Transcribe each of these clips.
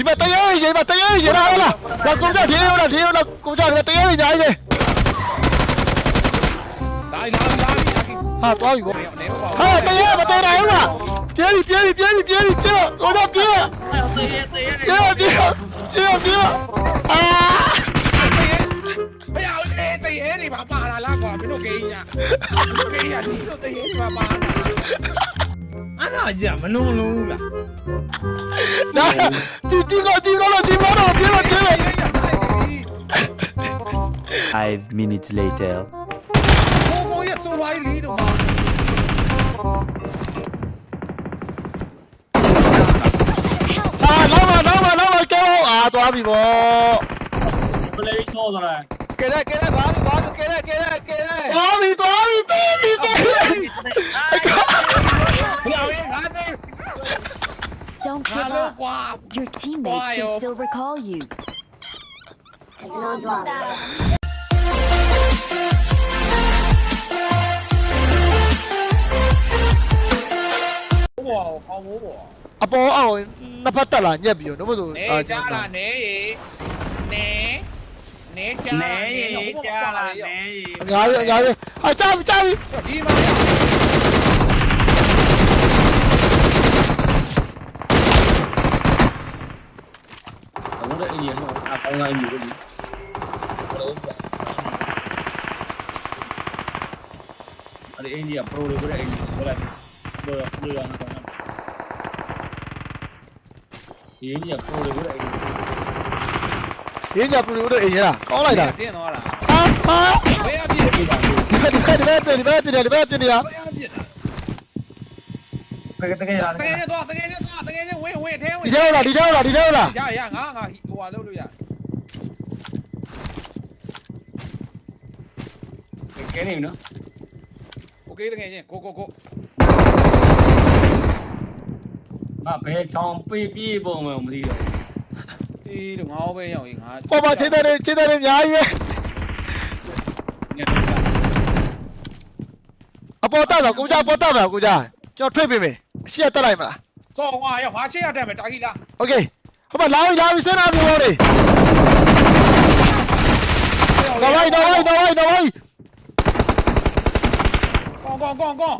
ဒီမှာတရေရေမှာတရေရေလာလာလာကုန်းကြဒီရောလာဒီရောလာကုန်းကြတရေရေညာကြီးလာလာလာပြီဟာသွားပြီဗောနေနေပါဟာတရေမတရေနိုင်ဘူးလားပြေးပြီပြေးပြီပြေးပြီပြေးပြီပြေးကုန်းကြပြေးသေရသေရပြေးပြေးပြေးပြေးအာဘယ်အောင်လဲတရေတွေပါပါလာလားကွာမင်းတို့ကိန်းညာကိန်းညာဒီတို့တရေတွေပါပါလာ Five minutes later. Como ia tu vai lido, mano? Ah, lava, lava, lava, que eu. Ah, tu abre, bom. Eu levei todo, né? kia đây kia đây có có kia đây kia đây kia đây có bị có bị tí bị tí Don't give up. Your teammates can still recall you. Wow, how wow. Apo, oh, napatala niya biyo. Naman so. Eh, jala, ne, ne né gì cha là né gì rồi rồi rồi ở trong trong đi mà không đợi nhiều không? À không ngay nhiều cái gì ada ini ya pro dia boleh ini boleh boleh boleh yang ini ya pro dia boleh ini ရိုလေးကိုတဲ့အင်ဂျင်ကိုလိုက်ဘယ်လိုလဲနော်ဒီအင်ဂျင်ပရိုလေးကိုတဲ့အင်ဂျင် ရင်းကြပလူတို့အိမ်ရလားကောင်းလိုက်တာ တင်းသွားတာ ဟာဟာ ဘယ်အပြည့်ပြတာ ဒီဘက်ဒီဘက်ဒီဘက်ဒီဘက်ဒီဘက်ဒီဘက်ဒီဘက် ဘယ်အပြည့် တကယ်တကယ်လား တကယ်တော့တကယ်တော့တကယ်ဝင်းဝင်းထဲဝ ဒီ င်း ထဲလားဒီထဲလားဒီထဲလား ရရငါငါဟိုဟာလုပ်လို့ရ ကဲနေနော် โอเคတကယ်ချင်းကိုကိုကို ငါဘယ်ချောင်းပြေးပြေးပုံမှမသိတော့ ဒီလိုငါပဲရောက်ရင်ငါ ပေါ်မှာချင်းတဲ့ချင်းတဲ့အများကြီးပဲ ညတော့ အပေါ်တက်တော့ကိုကြပေါ်တက်ပါကိုကြကျွန်တော်ထွေးပေးမယ်အရှိရတက်လိုက်မလား စောငါရောက်ငါရှေ့ရတက်မယ်တာကြီးလား โอเคဟိုမှာလာပြီလာပြီစနေပြီဘောလေးတော့လိုက်တော့လိုက်တော့လိုက်တော့လိုက် ကောင်းကောင်းကောင်းကောင်း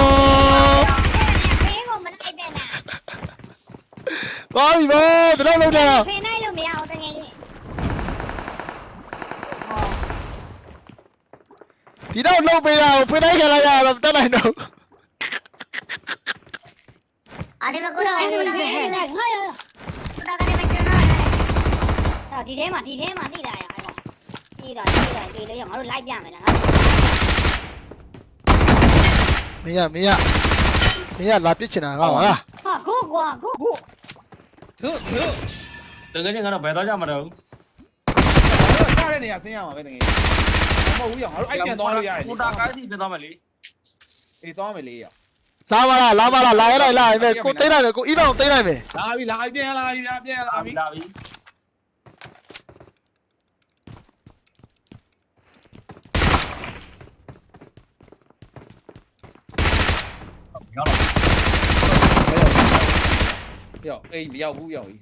သွားပြီဗောတတော့လုံးတာဖေးနိုင်လို့မရအောင်တကယ်ကြီးဒီတော့လုံးပေးတာကိုဖွင့်လိုက်ခလိုက်ရတော့တက်နိုင်တော့အာဒီမကူတော့ဟုတ်တယ်ဟာရဒါကလည်းမကျွန်းတော့ဒီထဲမှာဒီထဲမှာသိတာရအဲ့ကောင်သိတာသိတာဒီလေးရငါတို့လိုက်ပြမယ်လားငါမင်းရမင်းရမင်းရလာပစ်ချင်တာကပါလားဟာကိုကွာကို သူသူတကယ်ချင်းကတော့ဘယ်တော့ကြမှာတော့စားတဲ့နေရာဆင်းရမှာပဲတကယ်မဟုတ်ဘူးရငါတို့အိုက်ပြန်သွားလို့ရတယ်ကိုတာကိုင်းစီပြသွားမယ်လေအေးသွားမယ်လေရလာပါလားလာပါလားလာရလိုက်လာရမယ်ကိုသိမ်းလိုက်မယ်ကိုအီးတော့သိမ်းလိုက်မယ်လာပြီလာပြန်လာပြီပြန်လာပြီလာပြီရောက်တော့ ပြောက်အေးမရောက်ဘူးရောက်ပြီ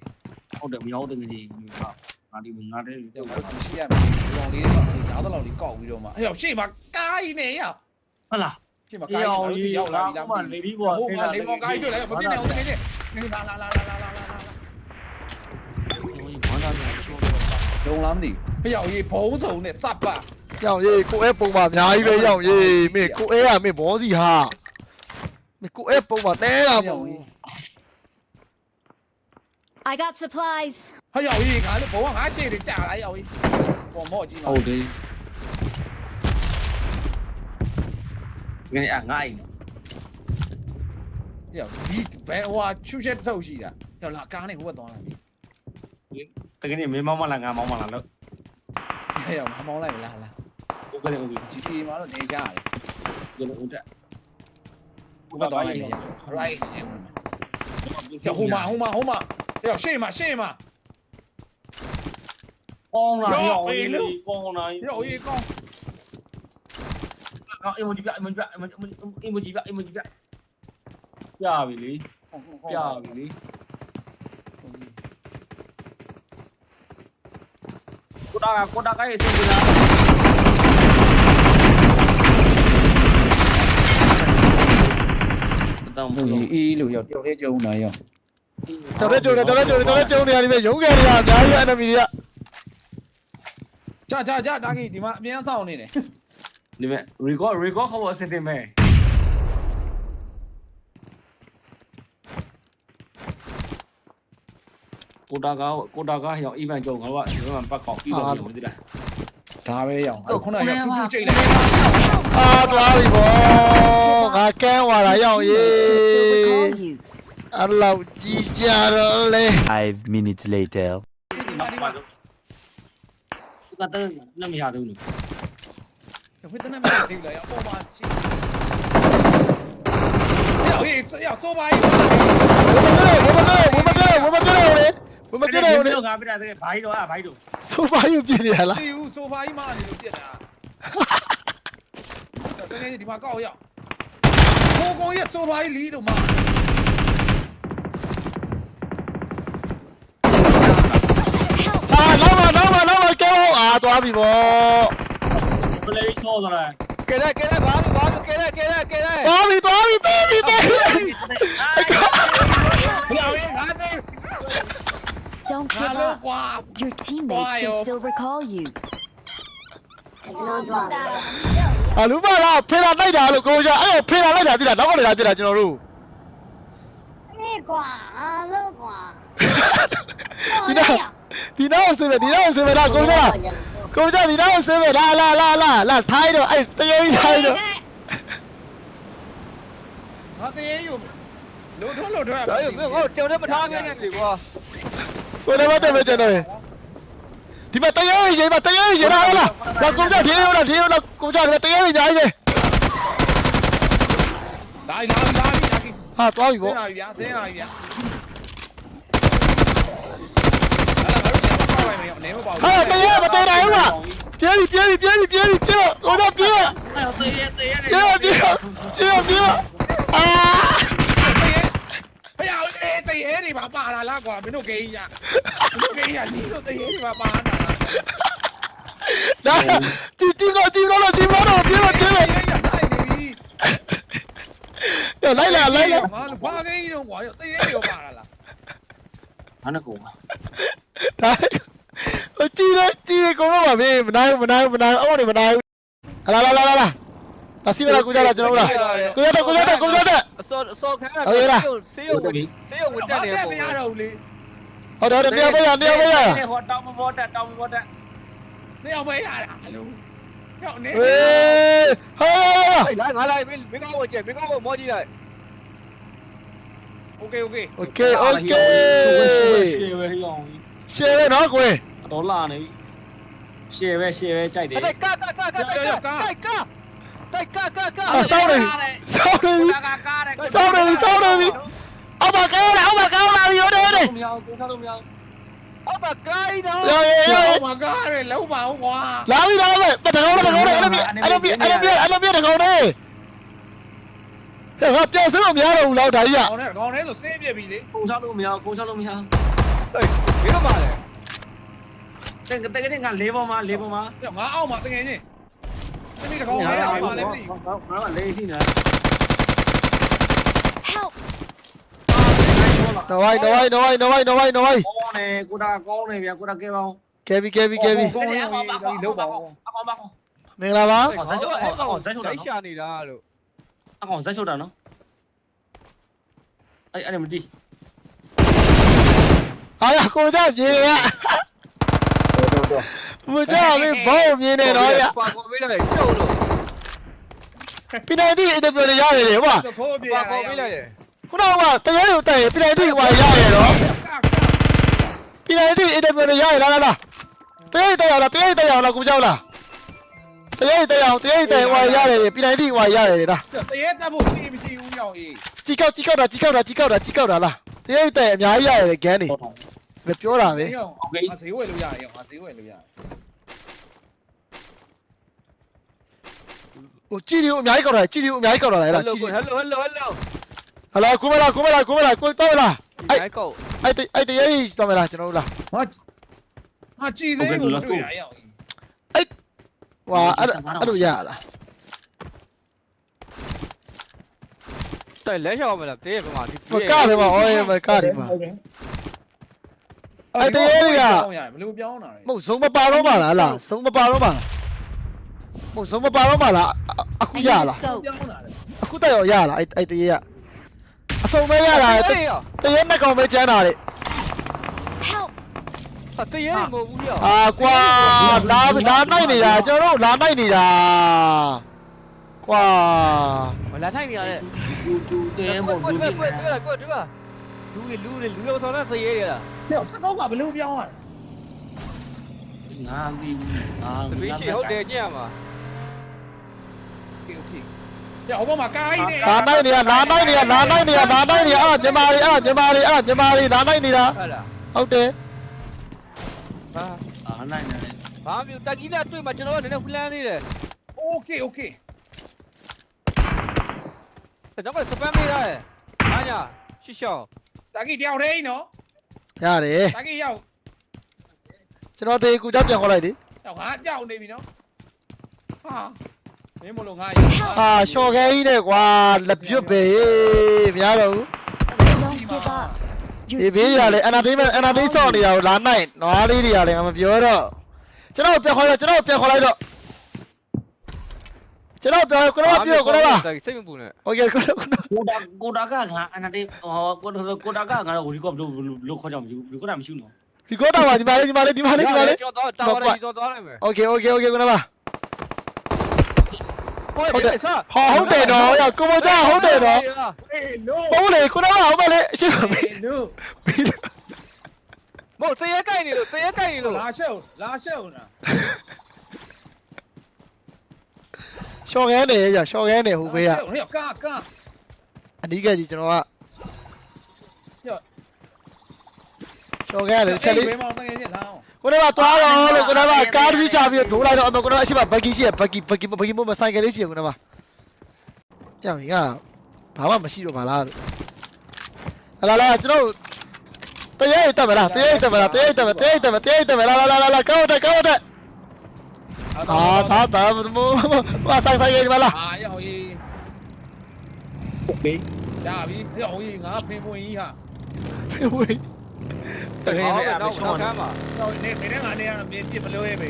ဟုတ်တယ်မရောက်တယ်ငကြီးဟာငါဒီငါတဲ့ရောက်တော့သူရှိရမယ်ဒီကောင်လေးတွေကဓာတ်တော်လေးကောက်ပြီးတော့မှအေးရောက်ရှေ့မှာကားကြီးနေရောက်ဟုတ်လားရှေ့မှာကားကြီးရောက်လာပြီလားဟိုမှာလေဒီဘောဟိုမှာလေဘောကားကြီးတွေ့လိုက်မသိနဲ့ဦးတကယ်ချင်းလာလာလာလာလာလာလာုံလားမသိဘူးဖျောက်ရေးဘုံစုံနဲ့စပ်ပါကြောင်ရေးကိုအဲပုံမှာအများကြီးပဲရောင်ရေးမင်းကိုအဲကမင်းဘောစီဟာမင်းကိုအဲပုံမှာတဲတာမဟုတ်ဘူး I got supplies. Hay dầu gì cả, nó bỏ ngã xe thì trả lại dầu gì. Còn mỗi gì mà. Hold đi. Cái này à ngay. Dầu gì, bé hoa chú chết đâu gì à. Dầu là cá này không có toàn là gì. Cái này mới mong mà là ngà mong mà là nữa. Hay dầu mà mong lại là là. Cái này chỉ đi mà nó để trả lại. Cái này cũng trả. Không có toàn là gì. Right. Dầu hô mà, hô mà, hô mà. 要信嘛信嘛，光啦，又一粒光啦，又一光。啊，一毛几票，一毛几票，一毛一毛一毛几票，一毛几票。ပြပြီလေပြပြီလေကိုတာကကိုတာကရေးစင်ပြီလားတောင်ဘူးအေးလို့ရောက်တောင်ထဲကျုံနိုင်ရော တော်တဲ့ကြုံတယ်တော်တဲ့ကြုံတယ်တော်တဲ့ကြုံနေရတယ်ပဲရုံးကန်နေရအများကြီး enemy တွေကကြာကြာကြာတာကြီးဒီမှာအမြင်ဆောင်နေတယ်ဒီမဲ့ record record ခေါ်အစစ်တင်မဲ့ကိုတာကကိုတာကရော event ကြုံငါတို့ကဒီမှာပတ်ခေါက်ပြီးတော့ပြောမသိလားဒါပဲရောခုနကရောပြူးပြူးချိန်လိုက်အာသွားပြီဗောငါကန်းသွားတာရောက်ရေ Still recall you. အဲ့လောက်ကြီးကြတော့လေ5 minutes later. ဒီမှာဒီမှာဒီကတည်းကနမရသေးဘူးဝိတနာမတိတ်လာရောပေါ်မှာချီရောအေးရောဆိုပါဘုမကဲဘုမကဲဘုမကဲလေဘုမကဲလေလို့ငါပြတာတကယ်ဘာကြီးတော့အဘာကြီးတော့ဆိုဖာယူပြနေရလားစီဦးဆိုဖာကြီးမနေလို့ပြက်တာတကယ်ဒီမှာကောက်ရောက်ကိုကိုရဲ့ဆိုဖာကြီးလီးတော့မှာ တော့အာသွားပြီဗောပလေးချောသွားတယ်ကဲတဲ့ကဲတဲ့ဘာဘာကဲတဲ့ကဲတဲ့ကဲတဲ့သွားပြီသွားပြီသွားပြီသွားပြီဘယ်လိုငါတဲ့ Don't ငါ give လို့ up. ကွာ Your teammates Why, can oh? still recall you. လုံးသွားတာအလူမလားဖေးလာလိုက်တာလို့ကိုကြအဲ့ဖေးလာလိုက်တာတိလားနောက်ကနေလာပြတာကျွန်တော်တို့နေကွာအားလုံးကွာဒီနောက် ဒီနောက်ဆေးပဲဒီနောက်ဆေးပဲလားကိုကြကိုကြဒီနောက်ဆေးပဲလာလာလာလာလာထိုင်းတော့အဲ့တကယ်ကြီးထိုင်းတော့ငါတရေယူလို့ထွန်းလို့ထွန်းဒါရုပ်မင်းဟိုကြောင်နဲ့မထားခဲ့နဲ့လေကွာကိုလည်းမတက်ပဲကျွန်တော်ဒီမှာတကယ်ကြီးမှာတကယ်ကြီးလာလာလာကိုကြဒီရောလာဒီရောလာကိုကြတကယ်ကြီးအများကြီးပဲလာလာလာပြီလာပြီဟာသွားပြီဆဗောင်းလာပြီဗျာဆင်းလာပြီဗျာအဲ့ဒါငါတို့ပြန်ပေါက်လိုက်မယ်အနေမပေါက် ဟာတကယ်မတနိုင်ဘူးလားပြေးပြီပြေးပြီပြေးပြီပြေးပြီပြေးကိုကြပြေးအဲ့သေရသေရပြေးပြေးပြေးပြေးအာဖယားအေးတရေတွေပါပါလာလားကွာမင်းတို့ဂိမ်းရမင်းတို့ဂိမ်းရဒီတို့တရေတွေပါပါလာဒါတီတီတော့တီတော့တီတော့ပြေးပြေးပြေးတရေရတိုင်းနေပြီလိုက်လာလိုက်လာငါဘာဂိမ်းတော့ကွာတရေတွေပါလာလားဟာနကောဒါ ကြည့်လိုက်ကြည့်လိုက်ကုန်တော့ပါဗျမနိုင်ဘူးမနိုင်ဘူးမနိုင်ဘူးအောင်းနေမနိုင်ဘူးအလာလာလာလာဒါစီမလာကိုကြတာကျွန်တော်တို့လားကိုရတော့ကိုရတော့ကိုရတော့အစောအစောခံရတာဆေးရုံဝင်ဆေးရုံဝင်တက်နေပေါ့တက်မရတော့ဘူးလေဟုတ်တယ်တရားပေးရတရားပေးရဟောတောင်းမပေါ်တက်တောင်းမပေါ်တက်ဆေးရုံပေးရတာလို့ကြောက်နေဟေးဟာလာငါလာမင်းကောင်းကိုကျဲမင်းကောင်းကိုမောကြည့်လိုက် OK OK OK OK ရှယ်ပဲနော်ကိုယ် ဒေါ်လာနေရှယ်ပဲရှယ်ပဲကြိုက်တယ်တိုက်ကကကကတိုက်ကတိုက်ကတိုက်ကကကအဆောင်းနေဆောင်းနေပြီဆောင်းနေပြီဆောင်းနေပြီအောက်ပါကောင်းလာအောက်ပါကောင်းလာပြီဟိုတယ်ဟိုတယ်မရအောင်ကိုထားလို့မရအောင်အောက်ပါကိုင်းတော့ရေရေရေအောက်ပါကားရလောက်ပါအောင်ကွာလာပြီလာပြီတကောင်တကောင်အဲ့လိုပြအဲ့လိုပြအဲ့လိုပြအဲ့လိုပြတကောင်နေဟဲ့ငါပြောင်းစလို့မရတော့ဘူးလောက်ဒါကြီးကကောင်နေကောင်နေဆိုစင်းပြပြီလေကိုထားလို့မရအောင်ကိုထားလို့မရအောင်ဟေးဘယ်တော့မှလဲ တကယ်တကယ်ကလေးပေါ်မှာလေးပေါ်မှာကြောက်ငါအောက်မှာတကယ်ချင်းတမီးတကောင်းလေးအောက်မှာလည်းမသိဘူးငါကလေးရှိနေ Help! နော်ဝိုင်းနော်ဝိုင်းနော်ဝိုင်းနော်ဝိုင်းနော်ဝိုင်းနော်ဝိုင်းကောင်းတယ်ကိုတာကောင်းတယ်ဗျာကိုတာကဲပါအောင်ကဲပြီကဲပြီကဲပြီကောင်းရင်ဒီလုံးပါအောင်အကောင်ပါကောင်မင်္ဂလာပါအကောင်ဇက်ချုပ်အကောင်ဇက်ချုပ်တာတိုက်ရှာနေတာလို့အကောင်ဇက်ချုပ်တာနော်အဲ့အဲ့မတီးအားရကိုကြပြေရ မကြမင်းဘောမြင်နေတော့ရ ကွာကိုမေးလိုက်ကျုပ်လို့ ပီနိုင်တီအင်တာဗျူးတွေရတယ်လေဟွာ ခိုးပြေး ပါ ရ ပေါ်ပေးလိုက်တယ် ခုနကတရားရုံတက်ရင်ပီနိုင်တီဟွာရတယ်နော် ကက ပီနိုင်တီအင်တာဗျူးတွေရတယ်လားလားလားတရားတက်ရလားတရားတက်ရလားကိုကြောက်လားတရားတက်ရအောင်တရားတက်ဟွာရတယ်ပီနိုင်တီဟွာရတယ်လား တရေတက်ဖို့စီးမရှိဘူးရောက်အေး ជីကောက်ជីကောက်တာជីကောက်တာជីကောက်တာជីကောက်တာလားတရားတက်အများကြီးရတယ်ဂန်းနေ တော့တော့ မပြောတာပဲအောင်โอเคငါဈေးဝယ်လို့ရတယ်အောင်ငါဈေးဝယ်လို့ရတယ်ဟိုကြည်ရီကိုအများကြီးကောက်တာလေကြည်ရီကိုအများကြီးကောက်တာလေဟဲ့ဟယ်လားလိုကြည်ရီဟယ်လိုဟယ်လိုဟယ်လိုဟလာကိုမလားကိုမလားကိုမလားကိုတော့မလားไอ้กောက်အဲ့တအဲ့တရေကြီးတော့မလားကျွန်တော်တို့လားငါငါကြည်သေးကိုတွေ့ရအောင်ဟွာအဲ့လိုအဲ့လိုရရလားတိုက်လဲရှောက်မလားတေးပမာဒီမကပဲမဟောရမကဒီမှာ တယ်မဘလို့ပြောင်းတာလဲမဟုတ်ဇုံမပါတော့မလားလားဇုံမပါတော့မလားမဟုတ်ဇုံမပါတော့မလားအခု I ရ need a လား scope. ပြောင်းတာလေအခုတက်ရောရလားအဲ့အဲ့တရေကအစုံမဲရတာတေးရတရေနဲ့ကောင်ပဲကျန်းတာလေ Help! တေးရမဟုတ်ဘူးရောအာကွာလာလာနိုင်နေတာကျွန်တော်တို့လာနိုင်နေတာကွာမလာထိုင်နေရတဲ့ တူတူတဲမို့ကိုလူကိုကြီးကိုကိုကိုတူပါ လူလူလူရောဆောင်းတဲ့တေးရလား ပြောစကောက်ကဘလို့ပြောင်းရလဲ ငါပြီးငါ တပည့်ရှိဟုတ်တယ်ညံ့မှာ โอเคโอเคပြောင်းဟိုဘက်မှာကားကြီးနေ လာနိုင်နေတာလာနိုင်နေတာလာနိုင်နေတာလာနိုင်နေတာအာမြန်မာတွေအာမြန်မာတွေအာမြန်မာတွေလာနိုင်နေတာ ဟုတ်လား ဟုတ်တယ် ဟာ အာနိုင်နေတယ် ဘာမျိုးတက်ကြီးနဲ့တွေ့မှာကျွန်တော်ကနည်းနည်းဖလန်းသေးတယ် โอเคโอเค ကျွန်တော်ကစပမ်ပေးရတယ်အားညာရှစ်ရှောင်း တာကြီးတယောက်တည်းနော်ရတယ်တာကြီးရောက်ကျွန်တော်တေကူကြောက်ပြန်ခေါ်လိုက်လေတော့ငါကြောက်နေပြီနော်ဟာမင်းမလို့ငါရောက်ဟာရှော့ခဲကြီးနဲ့ကွာလက်ပြွတ်ပဲမရတော့ဘူး Don't give up. Your ဒီဘေး team ရလေ is အနာသိမ်းအနာသိမ်းဆော့နေတာကိုလာနိုင်နွားလေးတွေရလေငါမပြောတော့ကျွန်တော်ပြန်ခေါ်ရကျွန်တော်ပြန်ခေါ်လိုက်တော့ ကျွန်တော်ပြန်ကိုတော့ပြောကိုတော့ပါ စိတ်မပူနဲ့ โอเคကိုတော့ကိုတော့ ကိုတာကိုတာကငါအနာတေးဟောကိုကိုတာကငါတော့ရီကော့လို့လို့ခေါ်ကြမရှိဘူးကိုတာမရှိဘူးနော် ဒီကောတော့ပါဒီမှာလေးဒီမှာလေးဒီမှာလေးဒီမှာလေး ကျွန်တော်တာဝရကြီးတော့သွားလိုက်မယ် โอเคโอเคโอเคကိုတော့ပါ ဟုတ်တယ်ဆာ ဟောဟုတ်တယ်တော့ရကိုမကြဟုတ်တယ်တော့ အေး no ဟုတ်လေကိုတော့ဟုတ်ပါလေအရှိပါမေး no မဟုတ်သေရကိုက်နေလို့သေရကိုက်နေလို့ လာရှက်လာရှက်ဦးနာ ရှော့ခဲနေရရှော့ခဲနေဟိုဘေးကဟဲ့ကာကာအနီးကကြီးကျွန်တော်ကရှော့ခဲလေချက်လေးဘယ်မှာတကယ်ချင်းထားအောင်ကိုတော့သွားတော့လို့ကိုတော့ကားကြီးချပြီးဒိုးလိုက်တော့အမကိုတော့အရှိမဘဂီရှိရဘဂီဘဂီဘဂီမို့မဆိုင်ကလေးရှိရကိုတော့ကြောင်ရဘာမှမရှိတော့ပါလားလာလာကျွန်တော်တရေတက်မလားတရေတက်မလားတရေတက်မတရေတက်မတရေတက်မလာလာလာလာကောက်တက်ကောက်တက် 打打打，我我我塞塞给你们了。အာရဟောကြီးဟုတ်ပြီဒါပြီဖျောင်းကြီးငါဖင်ပွင့်ကြီးဟာ喂，တကယ်ပဲအမေရှောင်းတယ်တော့နေမင်းနဲ့ငါနဲ့ကမင်းပြစ်မလို့ရဲ့ပဲ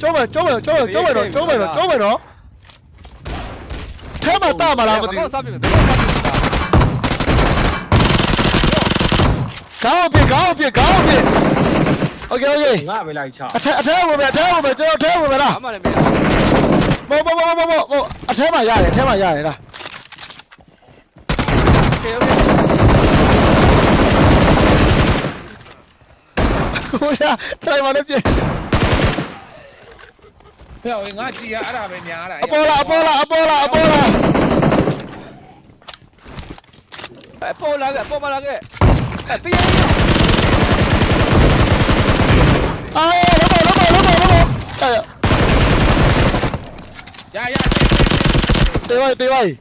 ကျော်မယ်ကျော်မယ်ကျော်မယ်ကျော်မယ်တော့ကျော်မယ်တော့ကျော်မယ်တော့ထဲမှာတာမလားမသိဘူးဆက်ပြီဘယ်လိုဆက်ပြီခေါင်းအပြစ်ခေါင်းအပြစ်ခေါင်းအပြစ် โอเคโอเค ငါပဲလိုက်ချ အထက်အထက်ဝင်မယ်အထက်ဝင်မယ်ကျွန်တော်အထက်ဝင်မယ်လား အမှလည်းမ မဟုတ်မဟုတ်မဟုတ်မဟုတ်မဟုတ်အထဲမှာရတယ်အထဲမှာရတယ်လား โอเคโอเค ကိုရထိုင်မလို့ပြ ရောက်ရေးငါကြည်ရအဲ့ဒါပဲညားတာ အပေါ်လာအပေါ်လာအပေါ်လာအပေါ်လာ အပေါ်လာကပေါ်မလာကအဲတေးရ အာလောလောလောလောလောလောအဲ့ရရတေးဝိုင်းတေးဝိုင်း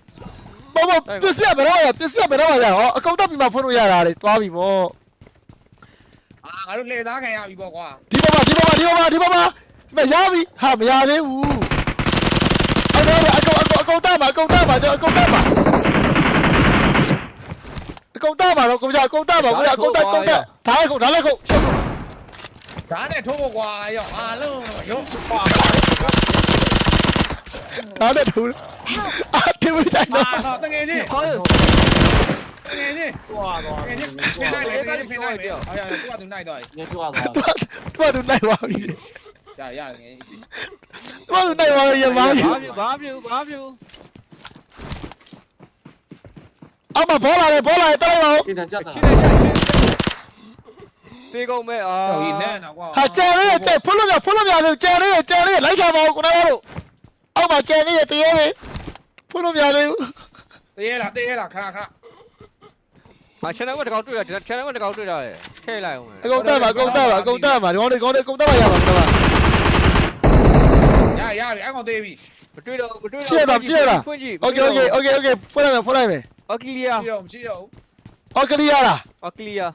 ဘောဘောပစ္စည်းဘယ်တော့ရပစ္စည်းဘယ်တော့ရဟောအကုန်တော့ပြီးမှဖွင့်လို့ရတာလေသွားပြီဗောအာငါတို့လေသားခံရပြီပေါ့ကွာဒီပေါ်မှာဒီပေါ်မှာဒီပေါ်မှာဒီပေါ်မှာမရပြီဟာမရသေးဘူးအဲ့တော့အကုန်အကုန်အကုန်တတ်ပါအကုန်တတ်ပါကျွန်တော်အကုန်တတ်ပါအကုန်တတ်ပါတော့ကိုကြအကုန်တတ်ပါကိုကြအကုန်တတ်အကုန်တတ်ဒါလည်းကုန်ဒါလည်းကုန်ရှုပ် ဓာတ်နဲ့ထိုးဖို့ကွာရောအာလုံးရောကွာဒါလည်းထိုးအာတင်မတိုင်းတော့အာတငယ်ချင်းဟုတ်တငယ်ချင်းကွာတော့တငယ်ချင်းဖင်လိုက်တယ်ဖင်လိုက်တယ်ဟာရသူကသူနိုင်တော့တယ်သူကသူကသူနိုင်ပါပြီရရငယ်သူကသူနိုင်ပါရပါဘာဖြစ်ဘာဖြစ်ဘာဖြစ်အမဘောလာလေဘောလာလေတိုက်ပါဦးရှင်းတယ်ကြတာရှင်းတယ်ကြ သေးကုန်မဲ့အာတော်ကြီးနဲ့တော့ကွာဟာကြံလေးကြံဖွင့်လို့ပြဖွင့်လို့ပြလို့ကြံလေးကြံလေးလိုက်ချပါဦးခဏတော့အောက်မှာကြံလေးတရေလေးဖွင့်လို့ပြလေးတရေလားတရေလားခဏခဏဟာချန်နယ်ကတကောင်တွေ့တာချန်နယ်ကတကောင်တွေ့တာလေထဲလိုက်အောင်အကုန်တက်ပါအကုန်တက်ပါအကုန်တက်ပါဒီကောင်တွေကောင်တွေအကုန်တက်ပါရပါတော့ရရပြီအကောင်သေးပြီမတွေ့တော့မတွေ့တော့ချစ်ရတာချစ်ရတာ Okay okay okay okay ဖွင့်လိုက်မယ်ဖွင့်လိုက်မယ် Okiliya မချစ်တော့ဘူး Okiliya လား Okiliya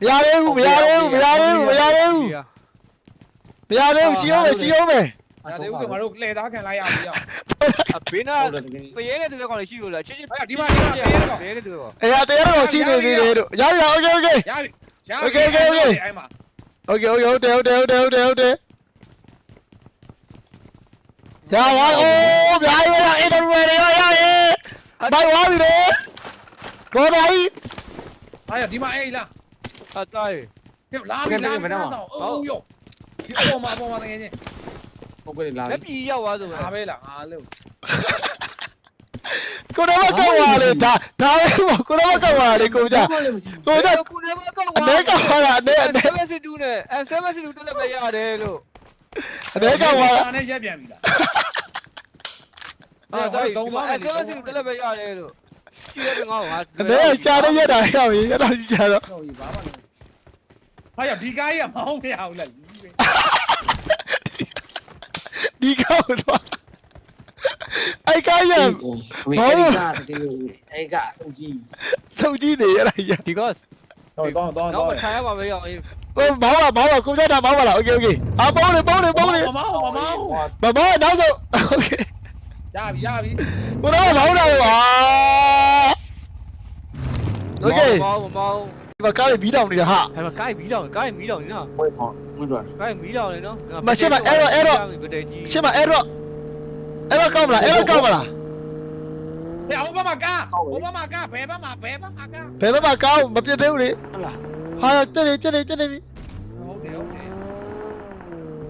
မရသေးဘူးမရသေးဘူးမရသေးဘူးမရသေးဘူးမရသေးဘူးစီအောင်မယ်စီအောင်မယ် ရသေးဘူးဆိုငါတို့လှည့်သားခံလိုက်ရပြီရော အဘေးနာ ဟုတ်တယ်တကယ် ပရဲတဲ့တူကောင်လေးရှိလို့လားချင်းချင်း အဲ့ဒီမှာဒီမှာတရေတော့ ပရဲတဲ့တူကောင် အေးတရားတော်ရှိနေသေးတယ်တို့ရပြီလားโอเคโอเค ရပြီရပြီအဲ့မှာ โอเคโอเคဟုတ်တယ်ဟုတ်တယ်ဟုတ်တယ်ဟုတ်တယ်ဟုတ်တယ်ရပါအိုးဗျာရရအေးတော်ရရရရဘိုင်ဝါပြီလေဘောတိုင်း အဲ့ဒီမှာအဲ့လား အတိုင်းကဲလာပြီလာပြီတော့အိုးယောဒီအပေါ်မှာအပေါ်မှာတကယ်ချင်းဟုတ်ကဲ့လာလက်ပြည်ရောက်သွားဆိုငါပဲလားငါလို့ကိုတော့ကောက်ပါလေဒါဒါပဲကိုတော့ကောက်ပါလေကိုကြကိုကြခုနကကောက်အနေကောက်ပါလားအနေအနေ72နဲ့72တက်လည်းမရတယ်လို့အနေကောက်ပါလားနဲ့ရက်ပြန်ပြီလားအာတိုင်းတော့72တက်လည်းမရတယ်လို့ကြည့်ရတဲ့ငါ့ကိုငါအနေရှားတဲ့ရက်တာရောက်ပြီအဲ့တော့ရှားတော့ဟုတ်ပြီဘာမှမ ဟာရဒီကားကြီးကမဟုတ်မရဘူးလားလီးပဲ ဒီကောက်တော့အဲ့ကရ ဝေးအဲ့ကတကယ်အဲ့ကအကြီး စုံကြည့်နေရလားရ ဒီကော့ တော့တော့တော့ တော့ တော့ ထိုင်ရပါပဲရောအေး ဟိုမောင်းပါမောင်းပါကိုကြတာမောင်းပါလားโอเคโอเคအာပေါင်းနေပေါင်းနေပေါင်းနေ မမောင်းမမောင်း မမောင်းနောက်ဆုံးโอเค ရပြီရပြီ ကိုတော့မောင်းတာပါ โอเค မောင်းမောင်း ဒီမှာကားလေးဘီးတောင်နေတာဟာ အဲ့မှာကိုင်းမီးလောင်ကိုင်းမီးလောင်နေနော် ဝေးခေါ်မတော် ကိုင်းမီးလောင်နေနော် မရှင်းမအဲ့တော့အဲ့တော့ ဗတဲ့ကြီး ရှင်းမအဲ့တော့အဲ့တော့ကောက်မလားအဲ့တော့ကောက်မလား ဟဲ့အိုဘာမာကာအိုဘာမာကာဘယ်ဘာမာဘယ်ဘာမာကာ ဘယ်ဘက်မှာကောက်မပြစ်သေးဘူးလေ ဟုတ်လား ဟာပြစ်နေပြစ်နေပြစ်နေပြီ ဟုတ်တယ်ဟုတ်တယ်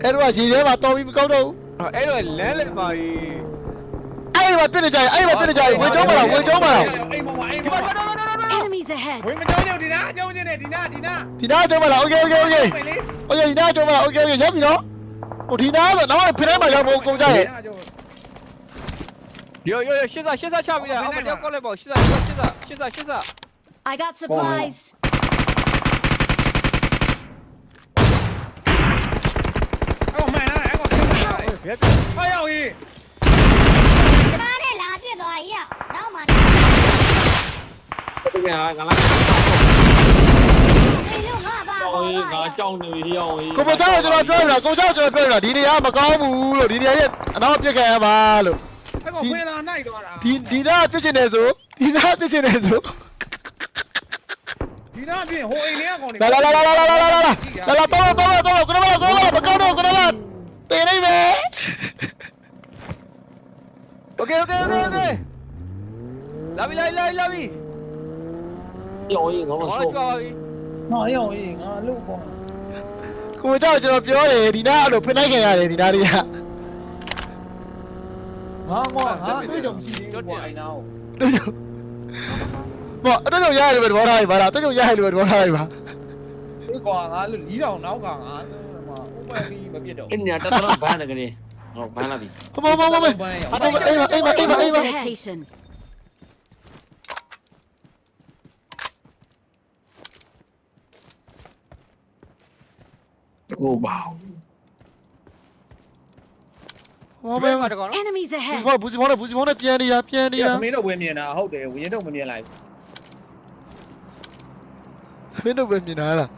အဲ့တော့ရေထဲမှာတော်ပြီမကောက်တော့ဘူး အဲ့တော့လမ်းလက်ပါကြီး အဲ့ဒီမှာပြစ်နေကြရင်အဲ့ဒီမှာပြစ်နေကြရင်ဝင်ကျုံးပါလားဝင်ကျုံးပါလား အိမ်ပေါ်မှာအိမ်ပေါ်မှာ Enemies ahead. เฮ้ยมันจ้องอยู่ดีนะจ้องอยู่เนี่ยดีนะดีนะ Tina chơi bài là ok ok จ้อง ok ไปเลย ok chơi bài ok ok dám gì đó một Tina rồi nó phía đấy mà giờ một con trai 요, 요, 요, 시사, 시사 어, 샵이야. 한번 맨날 떼어 꺼내봐. 시사, 시사, 시사, 시사, 시사. I got supplies. Ai còn mẹ nó, ai còn mẹ nó. Ai ơi. 妈的，拉别多呀，老妈的。这边啊，俺俩。ကောင်းကြီးငါကြောက်နေပြီရောက်ကြီးကိုမကြောက်ကျွန်တော်ပြောပြတာကိုကြောက်ကျွန်တော်ပြောပြတာဒီနေရာမကောင်းဘူးလို့ဒီနေရာရဲ့အနောက်ပြက်ခံရပါလို့အဲ့ကောင်ဖေးလာနိုင်သွားတာဒီဒီနာပြစ်ချင်တယ်ဆိုဒီနာပြစ်ချင်တယ်ဆိုဒီနာပြင်ဟိုအိမ်လေးကောင်နေလာလာလာလာလာလာလာလာလာလာတော့တော့တော့ကိုတော့ကိုတော့မကောင်းတော့ကိုတော့တေးနေမယ် Okay okay okay okay လာပြီလာပြီလာပြီ ရောရင်ငါဟောတော့ကြောက်ပြီဟာရောက်ရေးငါလို့ပေါ့ကိုကျော်ကျွန်တော်ပြောတယ်ဒီနာအဲ့လိုဖိနိုင်ခဲ့ရတယ်ဒီနာတွေကငါကွာငါတွေ့ကြမရှိသေးဘူးကွာအိမ်နာကိုဘောအဲ့တော့ရတယ်ပဲဘောထားပြီပါလားတော်တော်ရတယ်ပဲဘောထားပြီပါဒီကွာငါလို့လီးတောင်နောက်ကငါဟိုဥပ္ပပြီးမပြစ်တော့အဲ့ညာတတော်ဘန်းတယ်ကလေးဟောဘန်းလာပြီဘောဘောဘောဘောပန်းရောက်အဲ့တော့အိမ်မအိမ်မအိမ်မအိမ်မ Enemies ahead! ဟိုပါဘောဘဘယ်ယ်မှာမှာတကောင်နော် Enemies ahead! ဘောဘူးစီမောနဲ့ဘူးစီမောနဲ့ပြန်နေတာပြန်နေဒီတာသမီးတို့ဝင်မြင်တာဟုတ်တယ်ဝင်တော့မမြင်လိုက်မင်းတို့ပဲမြင်တာလား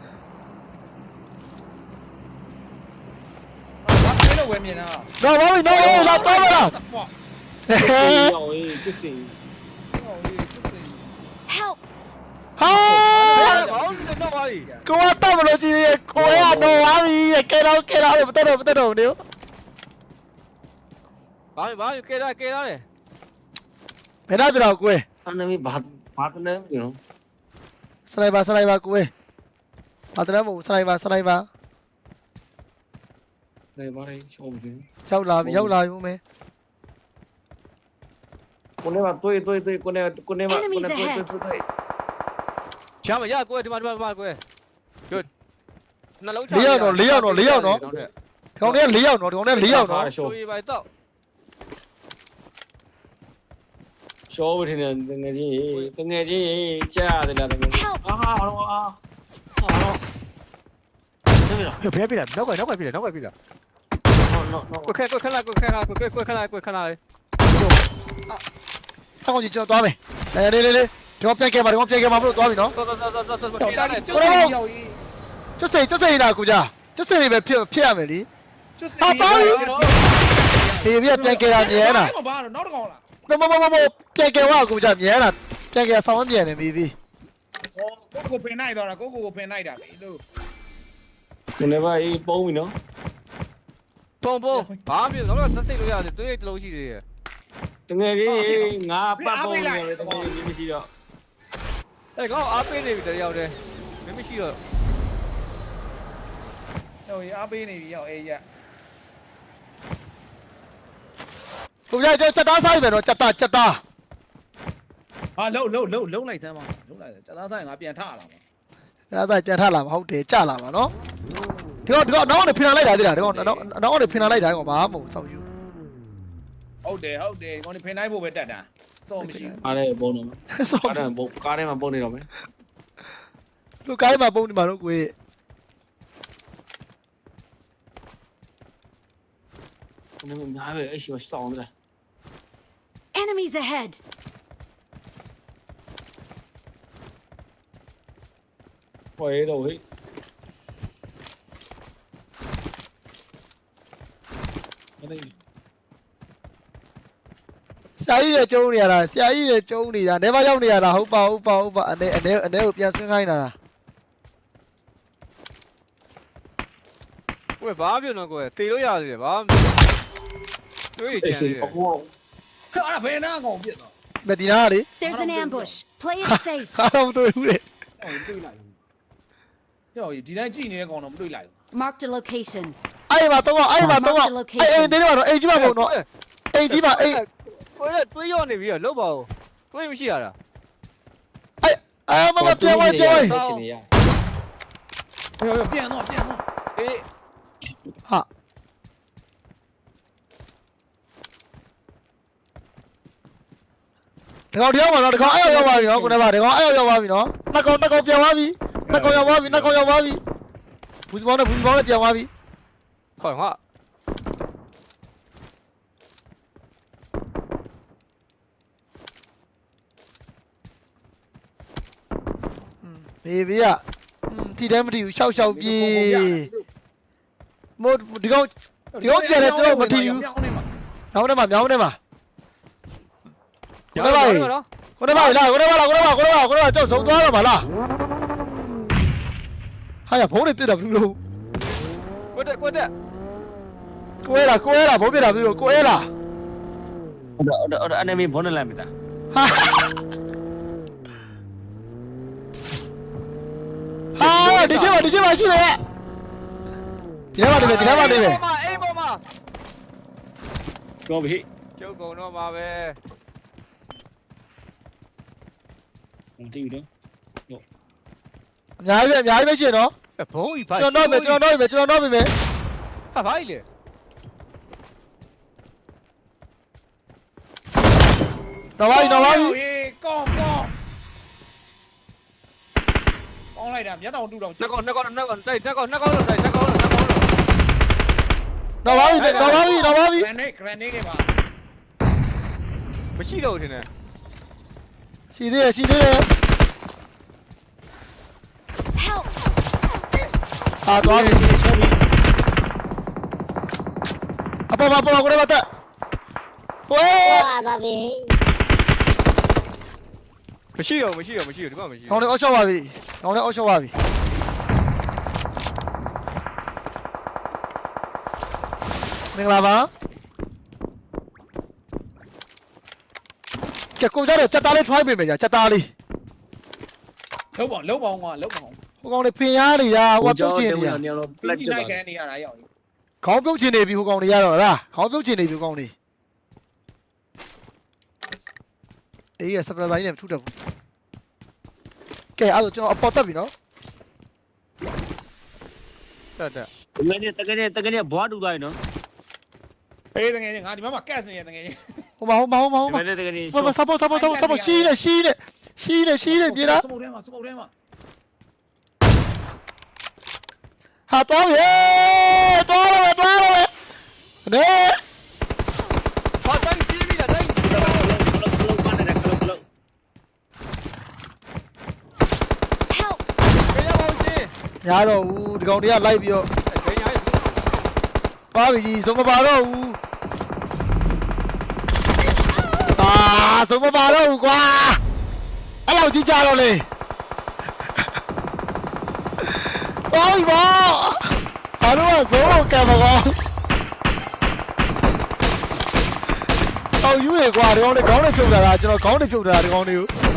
ဘာသမီးတို့ဝင်မြင်တာတော့ဘာလို့တော့လာတော့မလားပေါ့ရောရင်ကစ်စ ပြီကိုကတော့မလို့ကြည့်ရကိုကတော့ဝါပြီကဲတော့ကဲတော့မတက်တော့မတက်တော့နေဟုတ်ဘာဘာကဲရကဲရတယ် ဘယ်တော့ပြတော့ကိုယ် enemy बात बात नहीं you know စနိုက်ပါစနိုက်ပါကိုယ်ဘာတရမို့စနိုက်ပါစနိုက်ပါ नहीं भाई शॉप जी ရောက်လာပြီရောက်လာပြီဦးမယ် कोने बात तो ये तो ये तो ये कोने कोने बात Enemies कोने तो ये ahead. तो ये ချမ်းမရကိုယ်ဒီမှာဒီမှာဒီမှာကိုယ်တို့နှလုံးဒီကောင်တွေက၄ယောက်နော်ဒီကောင်တွေက၄ယောက်နော်ရှေားပါတော့ရှောင်းပြီနေတငယ်ချင်းတငယ်ချင်းကြားရတယ်လားတငယ်ချင်း Help! အာဟာတော့အာဟာတော့နေပြီလားဘယ်ပြလာနောက်ကနောက်ကပြလာနောက်ကပြလာနော်နော်နော်ကိုခဲကိုခလာကိုခလာကိုကိုခလာကိုခလာ ဆောင်းကြီးကျွန်တော်သွားမယ်လေလေလေဒီကောင်ပြန်ခဲ့ပါဒီကောင်ပြန်ခဲ့ပါမလို့သွားပြီနော်တော်တော်တော်တော်တော်တော့တော်တာပြလာကျွတ်စီရောက်ကြီးကျွတ်စိတ်ကျွတ်စိတ်လာကိုကြကျွတ်စိတ်လေးပဲဖြစ်ဖြစ်ရမယ်လीကျွတ်စီဟာပါပြီဖေးပြပြန်ခဲ့တာမြဲတာမပါတော့နောက်တစ်ကောင်လားမမမမမပြန်ခဲ့ဝါကိုကြမြဲတာပြန်ခဲ့ဆောင်းပြန်နေပြီပြီဟောကိုကိုပင်နိုင်တော့တာကိုကိုကိုပင်နိုင်တာလေလို့ကိုနေပါအေးပုံးပြီနော်ပုံပုံဘာဖြစ်တော့ဆက်စိတ်လို့ရတယ်တွေးတလုံးရှိသေးတယ်တငယ်ချင်းငါပတ်ပုံးနေတယ်တငယ်ချင်းမရှိတော့ အဲကောအားပေးနေပြီတရားတည်းမမရှိတော့ဟိုအားပေးနေပြီရောက်အေးရကိုကြကျွန်တော်ချက်သားစားပြီမယ်နော်ချက်သားချက်သားဟာလုံးလုံးလုံးလုံးလိုက်စမ်းပါလုံးလိုက်စသားဆိုင်ငါပြန်ထလာပါဒါသာပြန်ထလာမှာဟုတ်တယ်ကြလာမှာနော်ဒီကောင်ဒီကောင်နောက်ကနေဖိနာလိုက်တာတိလားဒီကောင်နောက်နောက်ကနေဖိနာလိုက်တာကောင်ဘာမှမဟုတ်ဆောက်ယူဟုတ်တယ်ဟုတ်တယ်ကောင်းဒီဖင်နိုင်ဖို့ပဲတက်တာ စောမရှိဘူးအားလည်းပုံးတော့ဆောက်ကားထဲပုံးကားထဲမှာပုံးနေတော့မယ်လူကိုင်းမှာပုံနေမှာတော့ကိုယ်ကိုနေမှာပဲအဲ့ရှိမစောင်းတယ် Enemies ahead! ဟိုရဲတော့ဟေးမနေဆ ရာကြီးတွေကျုံနေရတာဆရာကြီးတွေကျုံနေတာနေမရောက်နေရတာဟုတ်ပါဟုတ်ပါဟုတ်ပါအနေအနေအနေကိုပြန်ဆွင်းခိုင်းတာကိုယ်ဘာဖြစ်တော့ကိုယ်တေလို့ရတယ်ဘာတွေးကြအဲ့တယ်ရှိဟိုဟာအဲ့ဖင်နာကောင်ပြစ်တော့မဒီနာလေ There's an ambush. Play it safe. ဟာတော့မတွေ့ဘူးလေဟောတွေးလိုက်ဟောဒီတိုင်းကြည့်နေတဲ့ကောင်တော့မတွေးလိုက် Marked a location. အဲ့မှာတော့အဲ့မှာတော့အဲ့အဲ့ဒီမှာတော့အိမ်ကြီးမှာပုံတော့အိမ်ကြီးမှာအိမ် ကိုယ်တွေးရောနေပြီးတော့လောက်ပါဦးတွေးမရှိရတာအဲ့အာမမပြောင်းဝပြောင်းဝရှင်နေရဟောပြန်တော့ပြန်တော့အေးဟာဒီကောင်တရားမှာတော့ဒီကောင်အဲ့ရောက်သွားပြီနော်ကိုနေပါဒီကောင်အဲ့ရောက်သွားပြီနော်နှစ်ကောင်နှစ်ကောင်ပြန်သွားပြီနှစ်ကောင်ရောက်သွားပြီနှစ်ကောင်ရောက်သွားပြီဘူးစပေါင်းနဲ့ဘူးစပေါင်းနဲ့ပြန်သွားပြီခေါ်ဟာ ဘေဘေကတီတဲမတီဘူးရှောက်ရှောက်ပြေးမို့ဒီကောင်မြောင်းနေမှာနောက်ထဲမှာမြောင်းထဲမှာနော်ကိုနေပါလားကိုနေပါလားကိုနေပါကိုနေပါကိုနေပါကြောက်ဆုံးသွားတော့မလားဟာရဘုံးနေပြစ်တာဘူးလို့ကိုတက်ကိုတက်ကိုဲလားကိုဲလားဘုံးပြစ်တာဘူးလို့ကိုဲလားဟုတ်တယ်ဟုတ်တယ်ဟုတ်တယ်အနေမီဘုန်းနဲ့လိုက်မိတာဟာ ဟာဒီချက်ပါဒီချက်ပါရှိတယ်ဒီထဲမှာနေမယ်ဒီထဲမှာနေမယ်အေးပေါ်မှာတော့ပြီကျုပ်ကုံတော့မှာပဲမသိဘူးနော်အများကြီးပဲအများကြီးပဲရှင်နော်ဘုံကြီးဘာကျွန်တော်တော့မယ်ကျွန်တော်တော့မယ်ကျွန်တော်တော့မယ်ဟာဘာကြီးလဲတော့ပါပြီတော့ပါပြီကောင်းကောင်း အောင်းလိုက်တာမျက်တောင်တူတောင်နှစ်ကောင်နှစ်ကောင်နှစ်ကောင်တိုက်နှစ်ကောင်နှစ်ကောင်လို့တိုက်နှစ်ကောင်လို့နှစ်ကောင်လို့တော့ပါပြီတော့ပါပြီတော့ပါပြီ granate granate တွေပါမရှိတော့ဘူးထင်တယ်ရှိသေးရဲ့ရှိသေးရဲ့အာသွားပြီအပေါ်မှာပေါ်မှာကိုရမတက်ဝဲသွားပါပြီမရှိတော့မရှိတော့မရှိတော့ဒီမှာမရှိတော့ဟောင်းလေးအော့ချော့ပါပြီ ကောင်းလေးအောက်ရှော့ပါပြီမင်္ဂလာပါကဲကိုကြတော့စက်သားလေး try ပေးမယ်ကြာစက်သားလေးလုံးပေါင်းလုံးပေါင်းကလုံးပေါင်းဟိုကောင်လေးဖင်ရနေတာဟိုကပြုတ်ချင်နေတာညောင်းတော့ပလက်လိုက်ခဲနေရတာရောက်ခေါင်းပြုတ်ချင်နေပြီဟိုကောင်တွေရတော့လားခေါင်းပြုတ်ချင်နေပြီဟိုကောင်တွေအေးရစပရာဇိုင်းနဲ့မထူးတတ်ဘူး ကဲအဲ့ဒါကျွန်တော်အပေါ်တက်ပြီနော်တက်တက်တကယ်နဲ့တကယ်နဲ့တကယ်နဲ့ဘွားတူသွားရင်နော်အေးတကယ်ချင်းငါဒီမှာကက်စနေရတကယ်ချင်းဟိုမှာဟိုမှာဟိုမှာဟိုတကမှာယ်နဲ့တကယ်နဲ့ဟိုမှာစပေါ်စပေါ်စပေါ်စပေါ်ရှီးနေရှီးနေရှီးနေရှီးနေပြေးလားစမုတ်ထဲမှာစမုတ်ထဲမှာဟာတော့ရေတော့ရတော့ရနေ ဟာတိုင်းကြီးပြီလားတိုင်းကြီးပြီလား ကလုံးပါတယ်ကလုံးကလုံး Help! ခေရပါဦးရှင် ညာတော့ဦးဒီကောင်တွေကလိုက်ပြီးတော့ခေရရဲ့ပါပြီစုံမပါတော့ဘူးအာစုံမပါတော့ဘူးကွာအဲ့လောက်ကြီးကြတော့လေပါပြီပါဘာလို့ကဇုံးကံမကောတော့ယူရကွာဒီကောင်တွေခေါင်းတွေဖြုတ်လာတာကျွန်တော်ခေါင်းတွေဖြုတ်လာတာဒီကောင်တွေကို